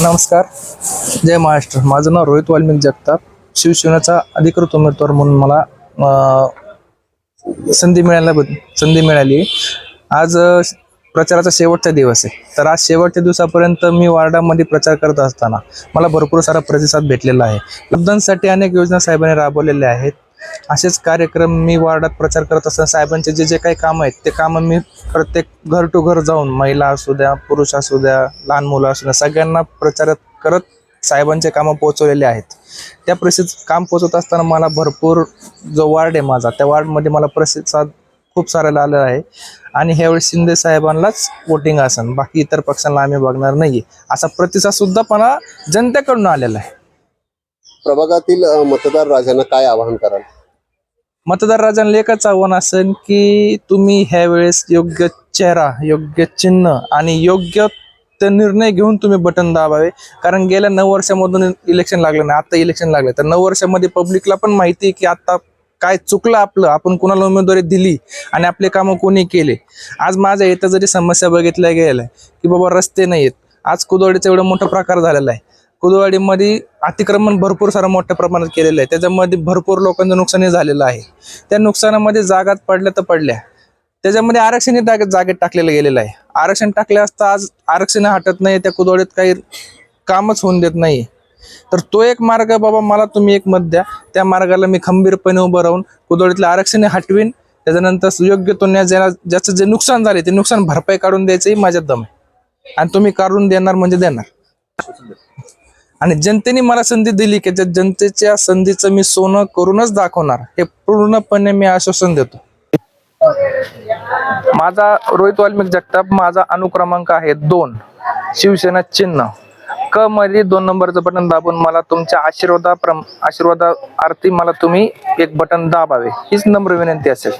नमस्कार. जय महाराष्ट्र. माझं नाव रोहित वाल्मिक जगताप. शिवसेनेचा अधिकृत उमेदवार म्हणून मला संधी मिळायला संधी मिळाली. आज प्रचाराचा शेवटचा दिवस आहे. तर आज शेवटच्या दिवसापर्यंत मी वार्डामध्ये प्रचार करत असताना मला भरपूर सारा प्रतिसाद भेटलेला आहे. लब्धांसाठी अनेक योजना साहेबांनी राबवलेल्या आहेत. असेच कार्यक्रम मी वार्डात प्रचार करत असताना साहेबांचे जे जे काही कामं आहेत ते कामं मी प्रत्येक घर टू घर जाऊन महिला असू द्या पुरुष असू द्या लहान मुलं असू द्या सगळ्यांना प्रचार करत साहेबांचे कामं पोहोचवलेले आहेत. त्या प्रसिद्ध काम पोचवत असताना मला भरपूर जो वार्ड आहे माझा त्या वार्डमध्ये मला प्रसिद्ध खूप साऱ्याला आलेला आहे. आणि ह्यावेळी शिंदे साहेबांनाच वोटिंग असन बाकी इतर पक्षांना आम्ही बघणार नाही असा प्रतिसाद सुद्धा जनतेकडून आलेला आहे. प्रभागातील मतदार राजांना काय आवाहन कराल? मतदार राजांना एकच आव्हान असेल की तुम्ही ह्या वेळेस योग्य चेहरा योग्य चिन्ह आणि योग्य ते निर्णय घेऊन तुम्ही बटन दाबावे. कारण गेल्या नऊ वर्षामधून इलेक्शन लागलं नाही आता इलेक्शन लागलं. तर नऊ वर्षामध्ये पब्लिकला पण माहिती आहे की आता काय चुकलं आपलं. आपण कुणाला उमेदवारी दिली आणि आपले कामं कोणी केले? आज माझ्या इथं जरी समस्या बघितल्या गेल्या की बाबा रस्ते नाही आहेत आज कुदोडीचा एवढा मोठा प्रकार झालेला आहे. कुदवाडीमध्ये अतिक्रमण भरपूर सारं मोठ्या प्रमाणात केलेलं आहे. त्याच्यामध्ये भरपूर लोकांचं नुकसानही झालेलं आहे. त्या नुकसानामध्ये जागात पडल्या तर पडल्या. त्याच्यामध्ये आरक्षणही जागेत जागेत टाकलेलं गेलेलं आहे. आरक्षण टाकले असता आज आरक्षण हटत नाही त्या कुदवाडीत काही कामच होऊन देत नाही. तर तो एक मार्ग बाबा मला तुम्ही एक मत द्या. त्या मार्गाला मी खंबीरपणे उभं राहून कुदवाडीतले आरक्षण हटवीन. त्याच्यानंतर योग्य तो न्याय ज्याला ज्याचं जे नुकसान झाले ते नुकसान भरपाई काढून द्यायचंही माझ्या दम आहे. आणि तुम्ही काढून देणार म्हणजे देणार. आणि जनतेने मला संधी दिली की त्या जनतेच्या संधीचं मी सोनं करूनच दाखवणार. हे पूर्णपणे मी आश्वासन देतो. माझा रोहित वाल्मिक जगताप माझा अनुक्रमांक आहे दोन. शिवसेना चिन्ह. क मध्ये दोन नंबरचं बटन दाबून मला तुमच्या आशीर्वादा आशीर्वादा आरती मला तुम्ही एक बटन दाबावे. हीच नम्र विनंती असेल.